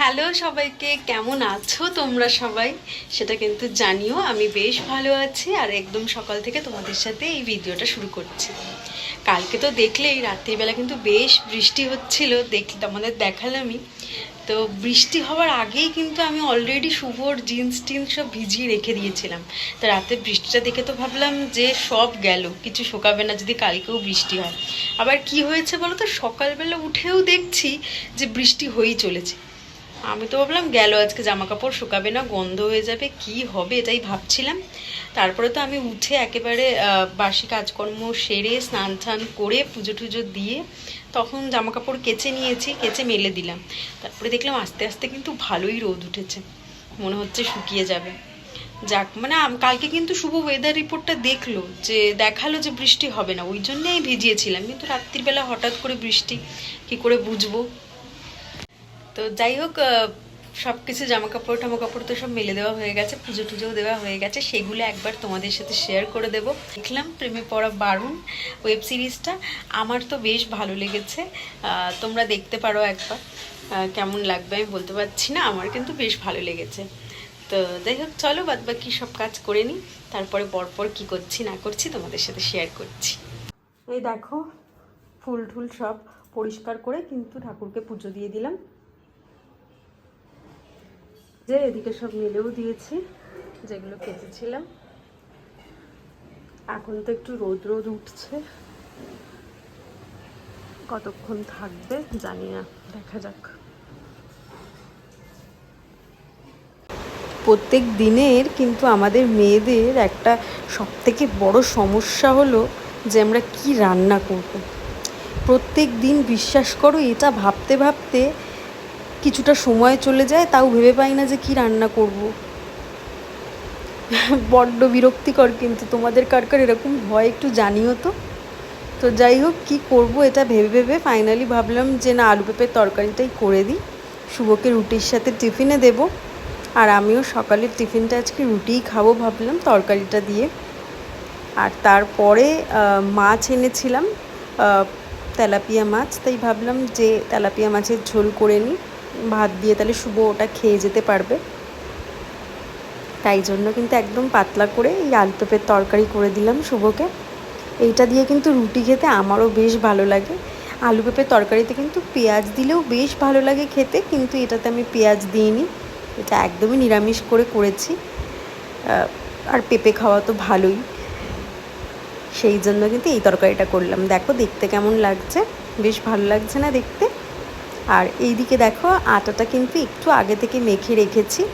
Hello সবাইকে, কেমন আছো তোমরা সবাই? সেটা কিন্তু জানিও, আমি বেশ ভালো আছি আর একদম সকাল থেকে তোমাদের সাথে এই ভিডিওটা শুরু করছি। কালকে তো দেখলেই, রাত্রিবেলা কিন্তু বেশ বৃষ্টি হচ্ছিল, দেখ তোমাদের দেখালামই। তো বৃষ্টি হওয়ার আগেই কিন্তু আমি অলরেডি শুভর জিন্স টিন্স সব ভিজিয়ে রেখে দিয়েছিলাম। তো রাতে বৃষ্টিটা দেখে তো ভাবলাম যে সব গেল, কিছু শোকাবে না যদি কালকেও বৃষ্টি হয়। আবার কি হয়েছে বলো তো সকালবেলা উঠেও দেখছি যে বৃষ্টি হয়েই চলেছে। আমি তো ভাবলাম গেল, আজকে জামা কাপড় শুকাবে না, গন্ধ হয়ে যাবে, কি হবে এটাই ভাবছিলাম। তারপরে তো আমি উঠে একেবারে বাসি কাজকর্ম সেরে স্নান টান করে পুজো টুজো দিয়ে তখন জামা কাপড় কেচে নিয়েছি, কেচে মেলে দিলাম। তারপরে দেখলাম আস্তে আস্তে কিন্তু ভালোই রোদ উঠেছে, মনে হচ্ছে শুকিয়ে যাবে। যাক মানে কালকে কিন্তু শুভ ওয়েদার রিপোর্টটা দেখল, যে দেখাল যে বৃষ্টি হবে না, ওই জন্যই ভিজিয়েছিলাম, কিন্তু রাত্রিবেলা হঠাৎ করে বৃষ্টি, কি করে বুঝব? তো যাই হোক সব কিছু জামা কাপড় টামা কাপড় তো সব মেলে দেওয়া হয়ে গেছে, পুজো টুজোও দেওয়া হয়ে গেছে। সেগুলো একবার তোমাদের সাথে শেয়ার করে দেব। দেখলাম প্রেমে পড়া বারুণ ওয়েব সিরিজটা আমার তো বেশ ভালো লেগেছে। তোমরা দেখতে পারো একবার। কেমন লাগবে আমি বলতে পারছি না, আমার কিন্তু বেশ ভালো লেগেছে। তো যাই হোক, চলো বাদ বাকি সব কাজ করে নিই। তারপরে পরপর কি করছি না করছি তোমাদের সাথে শেয়ার করছি। এই দেখো ফুল টুল সব পরিষ্কার করে কিন্তু ঠাকুরকে পুজো দিয়ে দিলাম। যে এদিকে সব মিলেও দিয়েছি, যেগুলো কেটেছিলাম। এখন তো একটু রোদ রোদ উঠছে। কতক্ষণ থাকবে জানি না, দেখা যাক। প্রত্যেক দিনের কিন্তু আমাদের মেয়েদের একটা সবথেকে বড় সমস্যা হলো যে আমরা কি রান্না করব। প্রত্যেক দিন বিশ্বাস করো, এটা ভাবতে ভাবতে কিছুটা সময় চলে যায়, তাও ভেবে পাই না যে কি রান্না করব। বড্ড বিরক্তিকর কিন্তু, তোমাদের কার কার এরকম হয় একটু জানিও তো। তো যাই হোক, কী করব এটা ভেবে ভেবে ফাইনালি ভাবলাম যে না, আলু পেঁপের তরকারিটাই করে দিই। শুভকে রুটির সাথে টিফিনে দেব, আর আমিও সকালের টিফিনটা আজকে রুটিই খাব ভাবলাম তরকারিটা দিয়ে। আর তারপরে মাছ এনেছিলাম তেলাপিয়া মাছ, তাই ভাবলাম যে তেলাপিয়া মাছের ঝোল করে নিই। ভাত দিয়ে তাহলে শুভ ওটা খেয়ে যেতে পারবে। তাই জন্য কিন্তু একদম পাতলা করে এই আলু পেঁপের তরকারি করে দিলাম শুভকে। এইটা দিয়ে কিন্তু রুটি খেতে আমারও বেশ ভালো লাগে। আলু পেঁপের তরকারিতে কিন্তু পেঁয়াজ দিলেও বেশ ভালো লাগে খেতে, কিন্তু এটাতে আমি পেঁয়াজ দিইনি। এটা একদমই নিরামিষ করে করেছি। আর পেঁপে খাওয়া তো ভালোই। সেই জন্য কিন্তু এই তরকারিটা করলাম। দেখো দেখতে কেমন লাগছে। বেশ ভালো লাগছে না দেখতে? আর এইদিকে দেখো, আটাটা কিন্তু একটু আগে থেকে মেখে রেখেছি,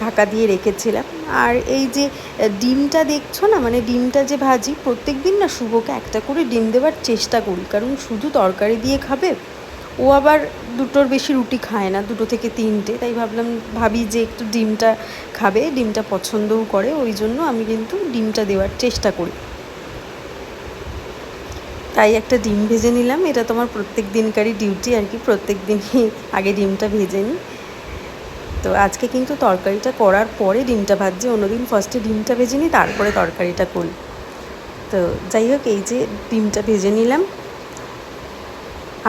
ঢাকা দিয়ে রেখেছিলাম। আর এই যে ডিমটা দেখছ না? মানে ডিমটা যে ভাজি, প্রত্যেক দিন না শুভকে একটা করে ডিম দেওয়ার চেষ্টা করি। কারণ শুধু তরকারি দিয়ে খাবে, ও আবার দুটোর বেশি রুটি খায় না, দুটো থেকে তিনটে। তাই ভাবলাম, ভাবি যে একটু ডিমটা খাবে, ডিমটা পছন্দও করে, ওই জন্য আমি কিন্তু ডিমটা দেওয়ার চেষ্টা করি। তাই একটা ডিম ভেজে নিলাম। এটা তোমার প্রত্যেক দিনকারই ডিউটি আর কি, প্রত্যেক দিনই আগে ডিমটা ভেজে নিই। তো আজকে কিন্তু তরকারিটা করার পরে ডিমটা ভাজছি, অন্যদিন ফার্স্টে ডিমটা ভেজে নিই, তারপরে তরকারিটা করি। তো যাই হোক, এই যে ডিমটা ভেজে নিলাম।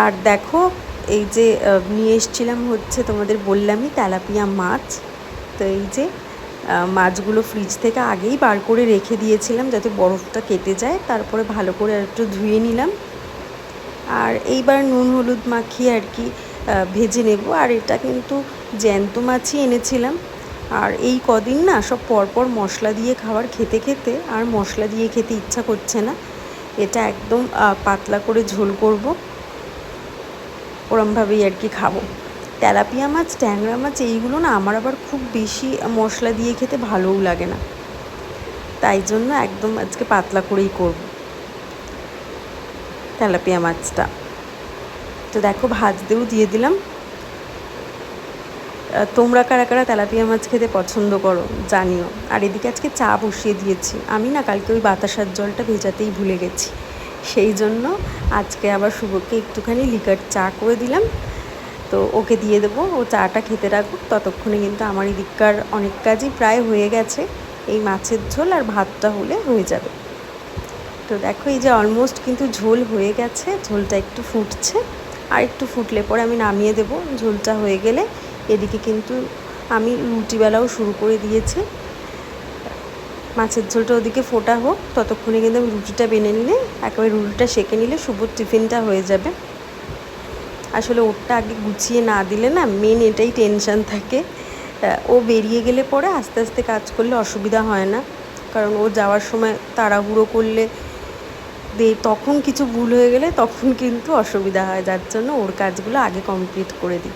আর দেখো, এই যে নিয়ে এসছিলাম হচ্ছে তোমাদের বললামই তেলাপিয়া মাছ। তো এই যে মাছগুলো ফ্রিজ থেকে আগেই বার করে রেখে দিয়েছিলাম যাতে বরফটা কেটে যায়। তারপরে ভালো করে একটু ধুয়ে নিলাম। আর এইবার নুন, হলুদ মাখিয়ে আর কি ভেজে নেব। আর এটা কিন্তু জ্যান্ত মাছই এনেছিলাম। আর এই কদিন না সব পরপর মশলা দিয়ে খাবার খেতে খেতে আর মশলা দিয়ে খেতে ইচ্ছা করছে না। এটা একদম পাতলা করে ঝোল করব। ওরমভাবেই আর কি খাব। তেলাপিয়া মাছ, ট্যাংরা মাছ, এইগুলো না আমার আবার খুব বেশি মশলা দিয়ে খেতে ভালোও লাগে না। তাই জন্য একদম আজকে পাতলা করেই করব তেলাপিয়া মাছটা। তো দেখো ভাজতেও দিয়ে দিলাম। তোমরা কারা কারা তেলাপিয়া মাছ খেতে পছন্দ করো জানিও। আর এদিকে আজকে চা বসিয়ে দিয়েছি। আমি না কালকে ওই বাতাসার জলটা ভেজাতেই ভুলে গেছি। সেই জন্য আজকে আবার শুভকে একটুখানি লিকার চা করে দিলাম। তো ওকে দিয়ে দেবো, ও চাটা খেতে রাখুক, ততক্ষণে কিন্তু আমার এদিককার অনেক কাজই প্রায় হয়ে গেছে। এই মাছের ঝোল আর ভাতটা হলে হয়ে যাবে। তো দেখো এই যে অলমোস্ট কিন্তু ঝোল হয়ে গেছে, ঝোলটা একটু ফুটছে। আর একটু ফুটলে পরে আমি নামিয়ে দেবো। ঝোলটা হয়ে গেলে এদিকে কিন্তু আমি রুটিবেলাও শুরু করে দিয়েছি। মাছের ঝোলটা ওদিকে ফোটা হোক, ততক্ষণে কিন্তু আমি রুটিটা বেনে নিলে, একেবারে রুটিটা সেঁকে নিলে শুভর টিফিনটা হয়ে যাবে। আসলে ওরটা আগে গুছিয়ে না দিলে না মেন এটাই টেনশন থাকে। ও বেরিয়ে গেলে পরে আস্তে আস্তে কাজ করলে অসুবিধা হয় না। কারণ ও যাওয়ার সময় তাড়াহুড়ো করলে দে, তখন কিছু ভুল হয়ে গেলে তখন কিন্তু অসুবিধা হয়, যার জন্য ওর কাজগুলো আগে কমপ্লিট করে দিই।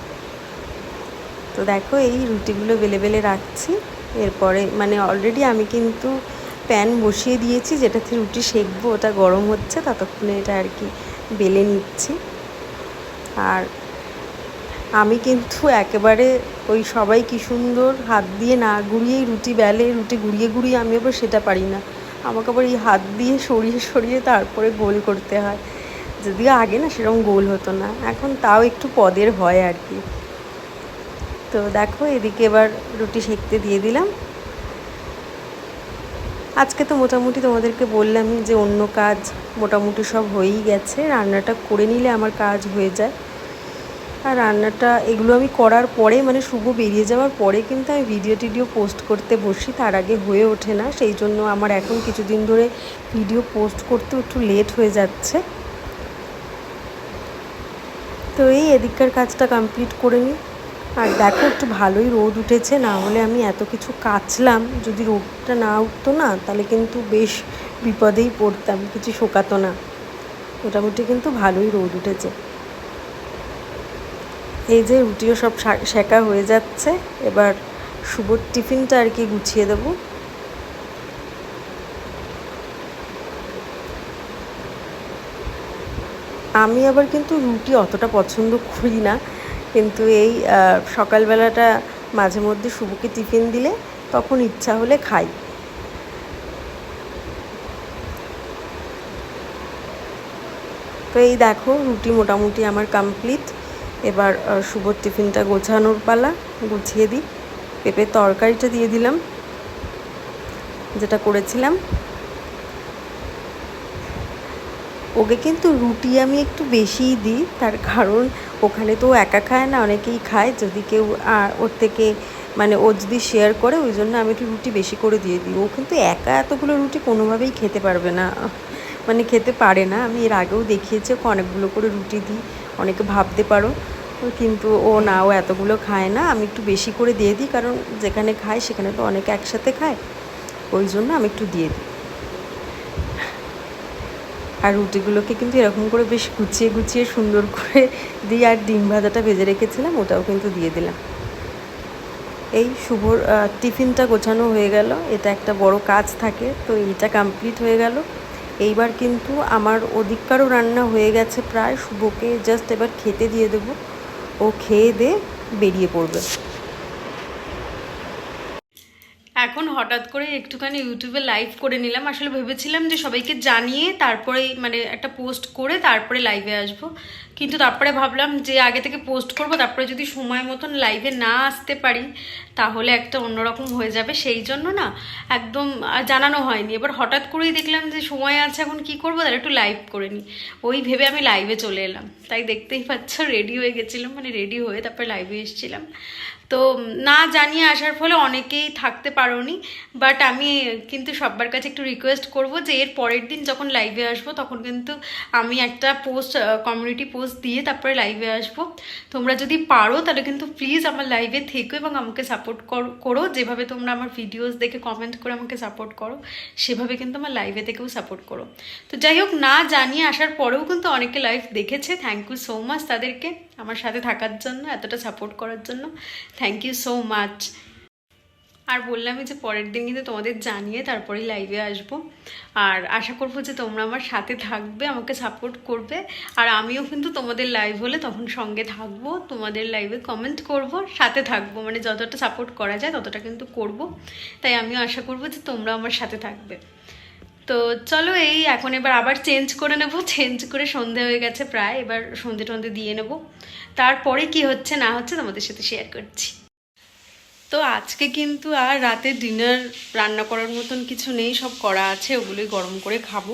তো দেখো এই রুটিগুলো বেলে বেলে রাখছি। এরপরে মানে অলরেডি আমি কিন্তু প্যান বসিয়ে দিয়েছি, যেটাতে রুটি সেকবো, ওটা গরম হচ্ছে, ততক্ষণে এটা আর কি বেলে নিচ্ছি। আর আমি কিন্তু একেবারে ওই সবাই কি সুন্দর হাত দিয়ে না ঘুরিয়েই রুটি বেলে, রুটি ঘুরিয়ে ঘুরিয়ে আমি আবার সেটা পারি না। আমাকে আবার এই হাত দিয়ে সরিয়ে সরিয়ে তারপরে গোল করতে হয়। যদিও আগে না সেরকম গোল হতো না, এখন তাও একটু পদের হয় আর কি। তো দেখো এদিকে এবার রুটি সেঁকতে দিয়ে দিলাম। আজকে তো মোটামুটি তোমাদেরকে বললামই যে অন্য কাজ মোটামুটি সব হয়েই গেছে। রান্নাটা করে নিলে আমার কাজ হয়ে যায়। আর রান্নাটা এগুলো আমি করার পরে মানে শুভ বেরিয়ে যাওয়ার পরে কিন্তু আমি ভিডিও টিডিও পোস্ট করতে বসি, তার আগে হয়ে ওঠে না। সেই জন্য আমার এখন কিছুদিন ধরে ভিডিও পোস্ট করতে একটু লেট হয়ে যাচ্ছে। তো এই এদিককার কাজটা কমপ্লিট করে নিই। আর দেখো একটু ভালোই রোদ উঠেছে, না হলে আমি এত কিছু কাচলাম, যদি রোদটা না উঠতো না, তাহলে কিন্তু বেশ বিপদেই পড়তাম, কিছু শোকাতো না। মোটামুটি কিন্তু ভালোই রোদ উঠেছে। এই যে রুটিও সব শেখা হয়ে যাচ্ছে, এবার শুভর টিফিনটা আর কি গুছিয়ে দেবো। আমি আবার কিন্তু রুটি অতটা পছন্দ করি না কিন্তু এই সকালবেলাটা মাঝে মধ্যে শুভকে টিফিন দিলে তখন ইচ্ছা হলে খাই। তো এই দেখো, রুটি মোটামুটি আমার কমপ্লিট এবার শুভর টিফিনটা গোছানোর পালা, গুছিয়ে দিই। পেঁপের তরকারিটা দিয়ে দিলাম, যেটা করেছিলাম। ওকে কিন্তু রুটি আমি একটু বেশিই দিই, তার কারণ ওখানে তো একা খায় না, অনেকেই খায়। যদি কেউ ওর থেকে মানে ও যদি শেয়ার করে, ওই জন্য আমি একটু রুটি বেশি করে দিয়ে দিই। ও কিন্তু একা এতগুলো রুটি কোনোভাবেই খেতে পারবে না। মানে খেতে পারে না। আমি এর আগেও দেখিয়েছি, ওকে অনেকগুলো করে রুটি দিই। অনেকে ভাবতে পারো, কিন্তু ও না, ও এতগুলো খায় না। আমি একটু বেশি করে দিয়ে দিই, কারণ যেখানে খায়, সেখানে তো অনেকে একসাথে খায়। ওই জন্য আমি একটু দিয়ে দিই। আর রুটিগুলোকে কিন্তু এরকম করে বেশ গুছিয়ে গুছিয়ে সুন্দর করে দিয়ে আর ডিম ভাজাটা ভেজে রেখেছিলাম, ওটাও কিন্তু দিয়ে দিলাম। এই শুভর টিফিনটা গোছানো হয়ে গেল, এটা একটা বড় কাজ থাকে, তো এইটা কমপ্লিট হয়ে গেল। এইবার কিন্তু আমার ওদিককারও রান্না হয়ে গেছে প্রায়, শুভকে জাস্ট এবার খেতে দিয়ে দেবো। ও খেয়ে দে বেরিয়ে পড়বে। এখন হঠাৎ করে একটুখানি ইউটিউবে লাইভ করে নিলাম। আসলে ভেবেছিলাম যে সবাইকে জানিয়ে তারপরে মানে একটা পোস্ট করে তারপরে লাইভে আসব। কিন্তু তারপরে ভাবলাম যে আগে থেকে পোস্ট করব, তারপরে যদি সময় মতন লাইভে না আসতে পারি, তাহলে একটা অন্যরকম হয়ে যাবে। সেই জন্য না একদম জানানো হয়নি। এবার হঠাৎ করেই দেখলাম যে সময় আছে, এখন কি করব? তাহলে একটু লাইভ করে নিই। ওই ভেবে আমি লাইভে চলে এলাম। তাই দেখতেই পাচ্ছ রেডি হয়ে গেছিলাম। মানে রেডি হয়ে তারপরে লাইভে এসেছিলাম। তো না জানিয়ে আসার ফলে অনেকেই থাকতে পারোনি বাট আমি কিন্তু সবার কাছে একটু রিকোয়েস্ট করব যে এর পরের দিন যখন লাইভে আসব তখন কিন্তু আমি একটা পোস্ট কমিউনিটি পোস্ট দিয়ে তারপরে লাইভে আসব। তোমরা যদি পারো তাহলে কিন্তু প্লিজ আমার লাইভে থেকো এবং আমাকে সাপোর্ট করো যেভাবে তোমরা আমার ভিডিওস দেখে কমেন্ট করে আমাকে সাপোর্ট করো, সেভাবে কিন্তু আমার লাইভে থেকেও সাপোর্ট করো। তো যাই হোক, না জানিয়ে আসার পরেও কিন্তু অনেকে লাইভ দেখেছে। থ্যাংক ইউ সো মাচ তাদেরকে আমার সাথে থাকার জন্য, এতটা সাপোর্ট করার জন্য। থ্যাংক ইউ সো মাচ আর বললামই যে পরের দিন কিন্তু তোমাদের জানিয়ে তারপরেই লাইভে আসব। আর আশা করব যে তোমরা আমার সাথে থাকবে, আমাকে সাপোর্ট করবে। আর আমিও কিন্তু তোমাদের লাইভ হলে তখন সঙ্গে থাকব, তোমাদের লাইভে কমেন্ট করব, সাথে থাকব। মানে যতটা সাপোর্ট করা যায় ততটা কিন্তু করব। তাই আমিও আশা করব যে তোমরা আমার সাথে থাকবে। তো চলো এই, এখন এবার আবার চেঞ্জ করে নেব চেঞ্জ করে সন্ধে হয়ে গেছে প্রায়, এবার সন্ধে টন্ধে দিয়ে নেব। তারপরে কি হচ্ছে না হচ্ছে তোমাদের সাথে শেয়ার করছি। তো আজকে কিন্তু আর রাতে ডিনার রান্না করার মতন কিছু নেই, সব করা আছে, ওগুলোই গরম করে খাব।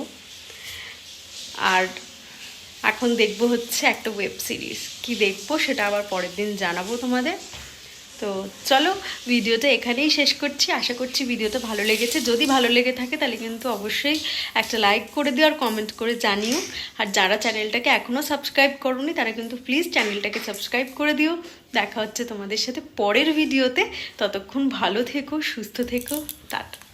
আর এখন দেখব হচ্ছে একটা ওয়েব সিরিজ কি দেখব সেটা আবার পরের দিন জানাব তোমাদের। তো চলো ভিডিওটা এখানেই শেষ করছি। আশা করছি ভিডিওটা ভালো লেগেছে। যদি ভালো লেগে থাকে তাহলে কিন্তু অবশ্যই একটা লাইক করে দিও আর কমেন্ট করে জানিও। আর যারা চ্যানেলটাকে এখনও সাবস্ক্রাইব করোনি, তারা কিন্তু প্লিজ চ্যানেলটাকে সাবস্ক্রাইব করে দিও। দেখা হচ্ছে তোমাদের সাথে পরের ভিডিওতে ততক্ষণ ভালো থেকো, সুস্থ থেকো। টাটা।